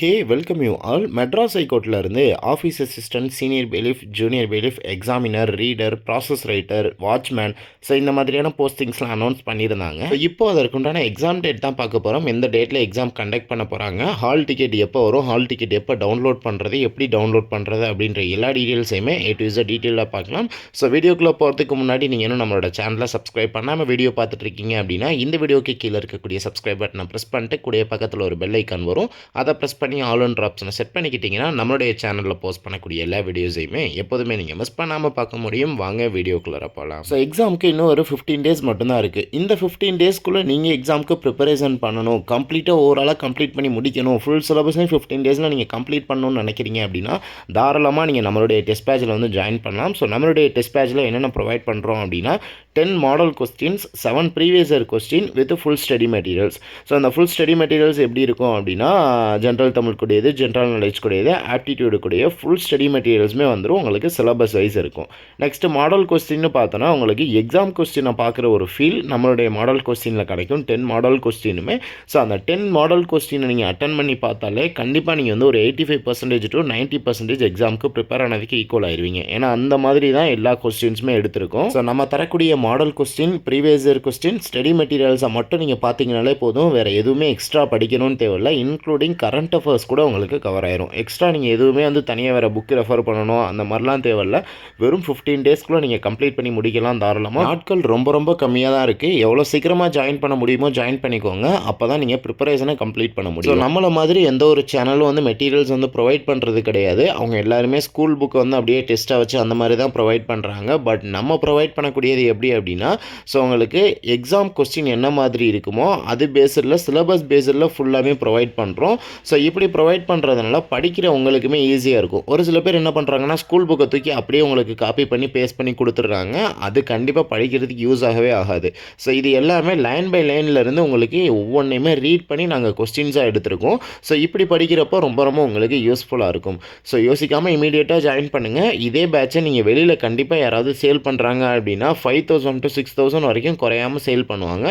Hey welcome you all Madras ஹைகோர்ட்லேருந்து office assistant senior bailiff junior bailiff examiner reader process writer watchman so இந்த மாதிரியான போஸ்டிங்ஸ்லாம் announce பண்ணியிருந்தாங்க. இப்போ அதற்குண்டான exam date தான் பார்க்க போகிறோம் எந்த டேட்டில் எக்ஸாம் கண்டக்ட் பண்ண போகிறாங்க ஹால் டிக்கெட் எப்போ வரும்? ஹால் டிக்கெட் எப்போ டவுன்லோட் பண்ணுறது எப்படி டவுன்லோட் பண்ணுறது அப்படின்ற எல்லா டீட்டெயில்ஸையுமே ஏ டு இஸ் டீட்டெயிலாக பார்க்கலாம். ஸோ வீடியோக்குள்ளே போகிறதுக்கு முன்னாடி நீங்கள் இன்னும் நம்மளோட சேனலை சப்ஸ்கிரைப் பண்ணாமல் வீடியோ பார்த்துட்டு இருக்கீங்க அப்படின்னா இந்த வீடியோக்கு கீழே இருக்கக்கூடிய சப்ஸ்கிரைப் பட்டனை ப்ரெஸ் பண்ணிட்டு கூடிய பக்கத்தில் ஒரு பெல் ஐக்கான் வரும். அதை ப்ரெஸ் பண்ணி ஆல் ஒன்ற ஆப்ஷனை செட் பண்ணிக்கிட்டிங்கன்னா நம்மளுடைய சேனலில் போஸ்ட் பண்ணக்கூடிய எல்லா வீடியோஸையுமே எப்போதுமே நீங்கள் மிஸ் பண்ணாமல் பார்க்க முடியும். வாங்க வீடியோக்குள்ளே போகலாம் ஸோ எக்ஸாமுக்கு இன்னும் ஒரு ஃபிஃப்டீன் டேஸ் மட்டும்தான் இருக்குது இந்த ஃபிஃப்டீன் டேஸ்க்குள்ளே நீங்கள் எக்ஸாமுக்கு ப்ரிப்பரேஷன் பண்ணணும். கம்ப்ளீட்டாக ஓவராலாக கம்ப்ளீட் பண்ணி முடிக்கணும். ஃபுல் சிலபஸையும் ஃபிஃப்டீன் டேஸில் நீங்கள் கம்ப்ளீட் பண்ணணும்னு நினைக்கிறீங்க அப்படின்னா தாராளமாக நீங்கள் நம்மளுடைய டெஸ்ட் பேஜில் வந்து ஜாயின் பண்ணலாம். ஸோ நம்மளுடைய டெஸ்ட் பேஜில் என்னென்ன ப்ரொவைட் பண்ணுறோம் அப்படின்னா ten model questions seven previous year question with full study materials so அந்த ஃபுல் ஸ்டடி மெட்டீரியல்ஸ் எப்படி இருக்கும் அப்படின்னா ஜென்ரல் தமிழ் கூடியது ஜென்ரல் நாலேஜ் கூடியது ஆப்டிடியூடு கூடிய ஃபுல் ஸ்டடி மெட்டீரியல்ஸுமே வந்துடும் உங்களுக்கு சிலபஸ் வைஸ் இருக்கும். நெக்ஸ்ட் மாடல் கொஸ்டின்னு பார்த்தோன்னா உங்களுக்கு எக்ஸாம் கொஸ்டினை பார்க்குற ஒரு ஃபீல் நம்மளுடைய மாடல் கொஸ்டினில் கிடைக்கும். டென் மாடல் கொஸ்டினுமே ஸோ அந்த டென் மாடல் கொஸ்டினை நீங்கள் அட்டன் பண்ணி பார்த்தாலே கண்டிப்பாக நீங்கள் வந்து ஒரு eighty five percentage to ninety percentage எக்ஸாமுக்கு ப்ரிப்பேர் ஆனதுக்கு ஈக்குவல் ஆயிருவீங்க. ஏன்னா அந்த மாதிரி தான் எல்லா கொஸ்டின்ஸுமே எடுத்திருக்கோம். ஸோ நம்ம தரக்கூடிய model question previous year question study மெட்டீரியல்ஸை மட்டும் நீங்கள் பார்த்தீங்கனாலே போதும். வேறு எதுவுமே எக்ஸ்ட்ரா படிக்கணும்னு தேவையில்ல. இன்க்ளூடிங் கரண்ட் அஃபேர்ஸ் கூட உங்களுக்கு கவர் ஆயிரும். எக்ஸ்ட்ரா நீங்கள் எதுவுமே வந்து தனியாக வேறு புக்கு ரெஃபர் பண்ணணும் அந்த மாதிரிலாம் தேவையில்ல. வெறும் ஃபிஃப்டீன் டேஸ்க்குள்ளே நீங்கள் கம்ப்ளீட் பண்ணி முடிக்கலாம் தாராளமாக நாட்கள் ரொம்ப ரொம்ப கம்மியாக தான் இருக்குது எவ்வளோ சீக்கிரமாக ஜாயின் பண்ண முடியுமோ ஜாயின் பண்ணிக்கோங்க. அப்போ தான் நீங்கள் ப்ரிப்பரேஷனை கம்ப்ளீட் பண்ண முடியும். நம்மள மாதிரி எந்த ஒரு சேனலும் வந்து மெட்டீரியல்ஸ் வந்து ப்ரொவைட் பண்ணுறது கிடையாது. அவங்க எல்லாருமே ஸ்கூல் புக் வந்து அப்படியே டெஸ்ட்டாக வச்சு அந்த மாதிரி தான் ப்ரொவைட் பண்ணுறாங்க பட் நம்ம ப்ரொவைட் பண்ணக்கூடியது எப்படி அப்படின்னா ஸோ உங்களுக்கு எக்ஸாம் கொஸ்டின் என்ன மாதிரி இருக்குமோ அது பேஸில் சிலபஸ் பேஸில் ஃபுல்லாகவே ப்ரொவைட் பண்ணுறோம் ஸோ இப்படி ப்ரொவைட் பண்ணுறதுனால படிக்கிற உங்களுக்குமே ஈஸியாக இருக்கும். ஒரு சில பேர் என்ன பண்ணுறாங்கன்னா ஸ்கூல் புக்கை தூக்கி அப்படியே உங்களுக்கு காப்பி பண்ணி பேஸ்ட் பண்ணி கொடுத்துட்றாங்க. அது கண்டிப்பாக படிக்கிறதுக்கு யூஸ் ஆகவே ஆகாது. ஸோ இது எல்லாமே லைன் பை லைனில் இருந்து உங்களுக்கு ஒவ்வொன்றையுமே ரீட் பண்ணி நாங்கள் கொஸ்டின்ஸாக எடுத்திருக்கோம். ஸோ இப்படி படிக்கிறப்போ ரொம்ப ரொம்ப உங்களுக்கு யூஸ்ஃபுல்லாக இருக்கும். ஸோ யோசிக்காமல் இமீடியட்டாக ஜாயின் பண்ணுங்கள் இதே பேட்சை நீங்கள் வெளியில் கண்டிப்பாக யாராவது சேல் பண்ணுறாங்க அப்படின்னா five thousand to six thousand வரைக்கும் குறையாமல் சேல் பண்ணுவாங்க.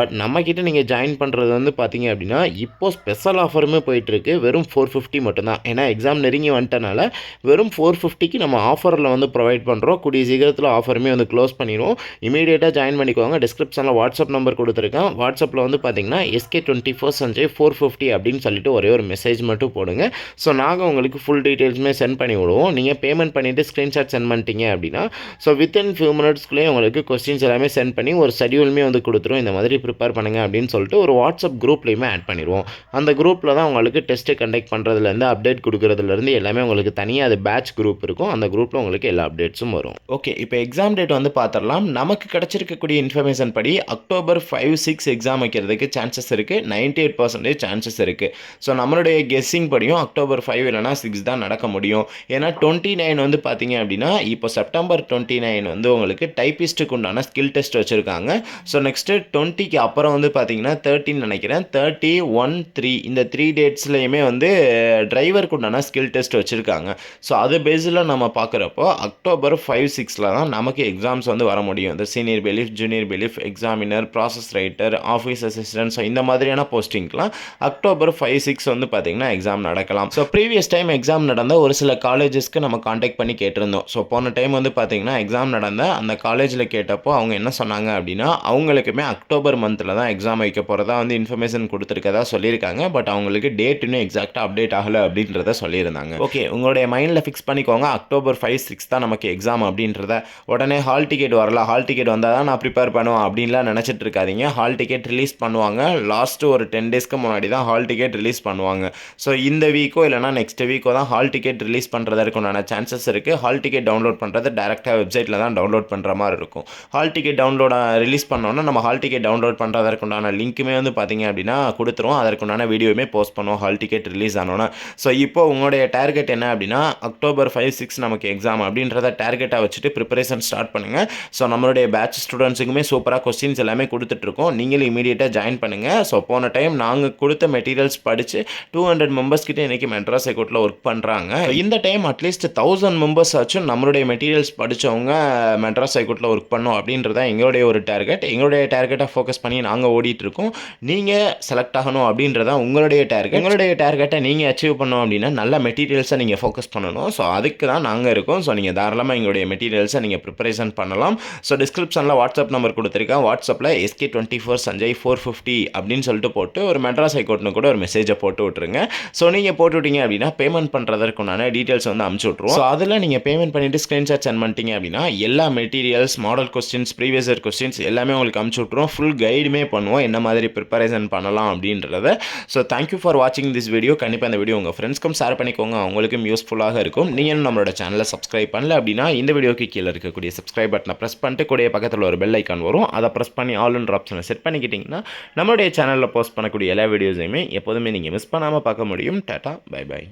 பட் நம்மக்கிட்ட நீங்கள் ஜாயின் பண்ணுறது வந்து பார்த்தீங்க அப்படின்னா இப்போ ஸ்பெஷல் ஆஃபருமே போயிட்டுருக்கு வெறும் ஃபோர் ஃபிஃப்டி மட்டும்தான். ஏன்னா எக்ஸாம் நெருங்கி வந்துட்டனால வெறும் ஃபோர் ஃபிஃப்டிக்கு நம்ம ஆஃபரில் வந்து ப்ரொவைட் பண்ணுறோம் கூடிய சீக்கிரத்தில் ஆஃபருமே வந்து க்ளோஸ் பண்ணிடுவோம். இமீடியட்டாக ஜாயின் பண்ணிக்கோங்க. டிஸ்கிரிப்ஷனில் வாட்ஸ்அப் நம்பர் கொடுத்துருக்கேன். வாட்ஸ்அப்பில் வந்து பார்த்தீங்கன்னா SK twenty four Sanjay four fifty அப்படின்னு சொல்லிட்டு ஒரே ஒரு மெசேஜ் மட்டும் போடுங்க. ஸோ நாங்கள் உங்களுக்கு ஃபுல் டீட்டெயில்ஸுமே சென்ட் பண்ணி விடுவோம். நீங்கள் பேமெண்ட் பண்ணிவிட்டு ஸ்க்ரீன்ஷாட் சென்ட் பண்ணிட்டீங்க அப்படின்னா ஸோ வித்தின் ஃபியூ மினிட்ஸ்க்குள்ளேயே உங்களுக்கு கொஸ்டின்ஸ் எல்லாமே சென்ட் பண்ணி ஒரு ஷெடியூலுமே வந்து கொடுத்துரும். இந்த மாதிரி ப்ரிப்பேர் பண்ணுங்கள் அப்படின்னு சொல்லிட்டு ஒரு வாட்ஸ்அப் குரூப்லேயுமே ஆட் பண்ணிடுவோம். அந்த குரூப்பில் தான் உங்களுக்கு டெஸ்ட்டு கண்டக்ட் பண்ணுறதுலேருந்து அப்டேட் கொடுக்குறதுலேருந்து எல்லாமே உங்களுக்கு தனியாக அது பேட்ச் குரூப் இருக்கும். அந்த குரூப்பில் உங்களுக்கு எல்லா அப்டேட்ஸும் வரும். ஓகே இப்போ எக்ஸாம் டேட் வந்து பார்த்துடலாம் நமக்கு கிடச்சிருக்கக்கூடிய இன்ஃபர்மேஷன் படி அக்டோபர் ஃபைவ் சிக்ஸ் எக்ஸாம் வைக்கிறதுக்கு சான்சஸ் இருக்குது நைன்டி எயிட் பர்சன்டேஜ் சான்சஸ் இருக்குது ஸோ நம்மளுடைய கெஸ்ஸிங் படியும் அக்டோபர் ஃபைவ் இல்லைனா சிக்ஸ் தான் நடக்க முடியும். ஏன்னா டுவெண்ட்டி நைன் வந்து பார்த்தீங்க அப்படின்னா இப்போ செப்டம்பர் டுவெண்ட்டி நைன் வந்து உங்களுக்கு டைப்பிஸ்ட்டுக்கு உண்டான ஸ்கில் டெஸ்ட் வச்சுருக்காங்க. ஸோ நெக்ஸ்ட்டு டுவெண்ட்டிக்கு அப்புறம் வந்து பார்த்தீங்கன்னா தேர்ட்டின்னு நினைக்கிறேன். தேர்ட்டி ஒன் த்ரீ இந்த த்ரீ டேட்ஸில் டேட்ஸ்லையுமே வந்து டிரைவருக்கு உண்டான ஸ்கில் டெஸ்ட் வச்சுருக்காங்க. ஸோ அது பேஸில் நம்ம பார்க்குறப்போ அக்டோபர் ஃபைவ் சிக்ஸில் தான் நமக்கு எக்ஸாம்ஸ் வந்து வர முடியும். இந்த senior bailiff junior bailiff examiner process writer office assistant so இந்த மாதிரியான போஸ்டிங்க்கெலாம் அக்டோபர் ஃபைவ் சிக்ஸ் வந்து பார்த்திங்கன்னா எக்ஸாம் நடக்கலாம். ஸோ ப்ரீவியஸ் டைம் எக்ஸாம் நடந்த ஒரு சில காலேஜஸ்க்கு நம்ம காண்டாக்ட் பண்ணி கேட்டிருந்தோம். ஸோ போன டைம் வந்து பார்த்திங்கன்னா எக்ஸாம் நடந்த அந்த காலேஜில் கேட்டப்போ அவங்க என்ன சொன்னாங்க அப்படின்னா அவங்களுக்குமே அக்டோபர் மந்தில் தான் எக்ஸாம் வைக்க போகிறதா வந்து இன்ஃபர்மேஷன் கொடுத்துருக்கதா சொல்லியிருக்காங்க. பட் அவங்களுக்கு டேட் இன்னும் எக்ஸாக்டாக அப்டேட் ஆகலை அப்படின்றத சொல்லியிருந்தாங்க. ஓகே உங்களுடைய மைண்டில் ஃபிக்ஸ் பண்ணிக்கோங்க. அக்டோபர் ஃபைவ் சிக்ஸ் தான் நமக்கு எக்ஸாம் அப்படின்றத. உடனே ஹால் டிக்கெட் வரல. ஹால் டிக்கெட் வந்தால் தான் நான் ப்ரிப்பேர் பண்ணுவேன் அப்படின்லாம் நினச்சிட்டு இருக்காதீங்க. ஹால் டிக்கெட் ரிலீஸ் பண்ணுவாங்க. லாஸ்ட்டு ஒரு டென் டேஸ்க்கு முன்னாடி தான் ஹால் டிக்கெட் ரிலீஸ் பண்ணுவாங்க. ஸோ இந்த வீக்கோ இல்லைனா நெக்ஸ்ட் வீக்கோ தான் ஹால் டிக்கெட் ரிலீஸ் பண்ணுறதற்கு உண்டான சான்சஸ் இருக்குது ஹால் டிக்கெட் டவுன்லோட் பண்ணுறது டேரெக்டாக வெப்சைட்டில் தான் டவுன்லோட் பண்ணுற மாதிரி இருக்கும். ஹால் டிக்கெட் டவுன்லோட ரிலீஸ் பண்ணோன்னா நம்ம ஹால் டிக்கெட் டவுன்லோட் பண்ணுறதற்கு உண்டான லிங்க்குமே வந்து பார்த்தீங்க அப்படின்னா கொடுத்துருவோம். அதற்குண்டான வீடியோவுமே போஸ்ட் பண்ணுவோம். ஹால் டிக்கெட் ரிலீஸ் ஆனோன்னா ஸோ இப்போ உங்களுடைய டார்கெட் என்ன அப்படின்னா அக்டோபர் ஃபைவ் சிக்ஸ் நமக்கு எக்ஸாம் அப்படின்றத டார்கெட்டாக வச்சுட்டு ப்ரிப்பரேஷன் ஸ்டார்ட் பண்ணுங்கள் ஸோ நம்மளுடைய பேட்ச் ஸ்டூடெண்ட்ஸுக்குமே சூப்பராக கொஸ்டின்ஸ் எல்லாமே கொடுத்துட்ருக்கோம் நீங்களும் இமீடியட்டாக ஜாயின் பண்ணுங்கள் ஸோ போன டைம் நாங்கள் கொடுத்த மெட்டீரியல்ஸ் படித்து டூ ஹண்ட்ரட் மெம்பர்ஸ் கிட்டே இன்றைக்கி மெட்ராஸ் ஹைகோர்ட்டில் ஒர்க் பண்ணுறாங்க இந்த டைம் அட்லீஸ்ட் தௌசண்ட் மெம்பர்ஸ் ஆச்சும் நம்மளுடைய மெட்டீரியல்ஸ் படித்தவங்க மெட்ராஸ் ஹைகோர்ட்டில் ஒர்க் பண்ணோம் அப்படின்றத எங்களுடைய ஒரு டார்கெட் எங்களுடைய டார்கெட்டை ஃபோக்கஸ் பண்ணி நாங்கள் ஓடிட்டுருக்கோம் நீங்கள் செலக்ட் ஆகணும் அப்படின்றதான் உங்களுடைய டார்கெட் எங்களுடைய உங்களுடைய டார்கெட்டை நீங்கள் அச்சீவ் பண்ணோம் அப்படின்னா நல்ல மெட்டீரியல்ஸை நீங்கள் ஃபோக்கஸ் பண்ணணும். ஸோ அதுக்கு தான் நாங்கள் இருக்கோம். ஸோ நீங்கள் தாராளமாக எங்களுடைய மெட்டீரியல்ஸை நீங்கள் ப்ரிப்பரேஷன் பண்ணலாம். ஸோ டிஸ்கிரிப்ஷனில் வாட்ஸ்அப் நம்பர் கொடுத்துருக்கேன். வாட்ஸ்அப்பில் SK twenty four Sanjay four fifty அப்படின்னு சொல்லிட்டு போட்டு ஒரு மெட்ராஸ் ஹைகோர்ட்னு கூட ஒரு மெசேஜை போட்டு விட்ருங்க ஸோ நீங்கள் போட்டு விட்டீங்க அப்படின்னா பேமெண்ட் பண்ணுறதற்குண்டான டீட்டெயில்ஸ் வந்து அமுச்சு விட்ருவோம் ஸோ அதில் நீங்கள் பேமெண்ட் பண்ணிவிட்டு ஸ்க்ரீன்ஷாட் சென்ட் பண்ணிட்டீங்க அப்படின்னா எல்லா materials model questions previous year questions எல்லாமே உங்களுக்கு அமுச்சு விட்ருவோம் ஃபுல் கைடுமே பண்ணுவோம். என்ன மாதிரி ப்ரிப்பரேஷன் பண்ணலாம் அப்படின்றத. ஸோ தேங்க்யூ ஃபார் வாட்சிங் தி திஸ் வீடியோ கண்டிப்பாக இந்த வீடியோ உங்கள் ஃப்ரெண்ட்ஸ்க்கும் ஷேர் பண்ணிக்கோங்க. அவங்களுக்கும் யூஸ்ஃபுல்லாக இருக்கும். நீங்கள் நம்மளோட சேனலை சப்ஸ்கிரைப் பண்ணல அப்படின்னா இந்த வீடியோக்கு கீழே இருக்கக்கூடிய சப்ஸ்கிரைப் பட்டனை ப்ரெஸ் பண்ணிட்டு கூடிய பக்கத்தில் ஒரு பெல் ஐக்கான் வரும். அதை ப்ரெஸ் பண்ணி ஆல்ன்ற ஆப்ஷனை செட் பண்ணிக்கிட்டிங்கன்னா நம்மளுடைய சேனலில் போஸ்ட் பண்ணக்கூடிய எல்லா வீடியோஸையுமே எப்போதுமே நீங்கள் மிஸ் பண்ணாமல் பார்க்க முடியும். Tata bye by